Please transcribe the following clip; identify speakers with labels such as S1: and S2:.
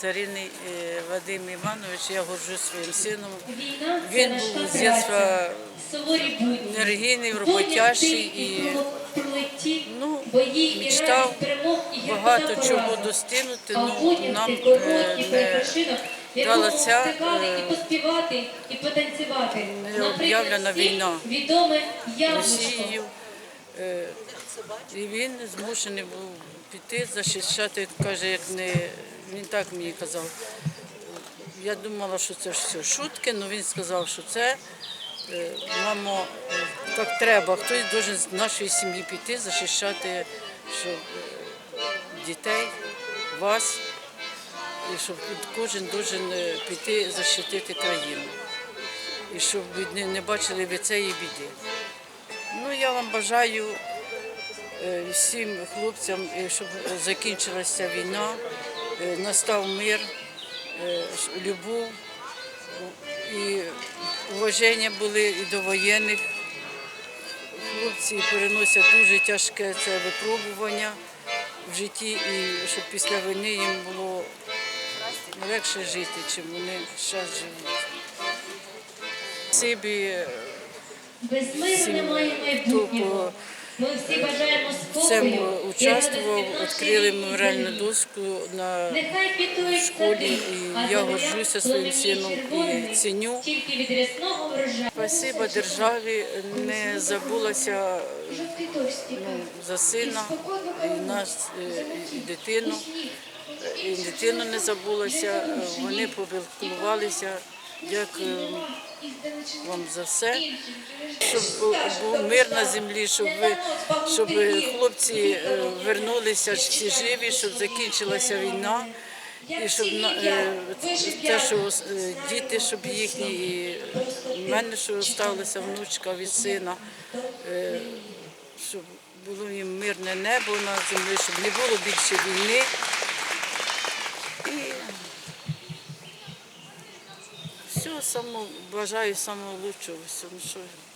S1: царівний е, Вадим Іванович, я горжусь своїм сином. Він був з дитинства енергійний, роботящий і ну, мечтав багато чого достигнути, ну нам е, не дала ця, е, не об'явлена війна. Росією. Е, І він змушений був піти захищати, каже, як не він так мені казав. Я думала, що це все шутки, але він сказав, що це е, мамо, так треба. Хтось має з нашої сім'ї піти, захищати щоб, е, дітей, вас, і щоб кожен має піти захистити країну. І щоб не бачили ви цієї біди. Ну, я вам бажаю е, всім хлопцям, е, щоб закінчилася війна, е, настав мир, любов і уваження були і до воєнних. Хлопці переносять дуже тяжке це випробування в житті, і щоб після війни їм було легше жити, чим вони зараз живуть.
S2: Без миру немає майбутнього. Ми всі бажаємо спокою.
S1: участвував, відкрили меморіальну доску на школі, і я горжуся своїм сином і ціню. Спасибо державі, не забулася ну, за сина і нас, е, і дитину. І дитину не забулася, вони попілкувалися. Дякую вам за все. Щоб був мир на землі, щоб ви, щоб хлопці е, вернулися всі живі, щоб закінчилася війна. І щоб е, те, що е, діти, щоб їхні, і в мене, що сталося внучка від сина, щоб було їм мирне небо на землі, щоб не було більше війни. І все само, бажаю самого лучшого. всього,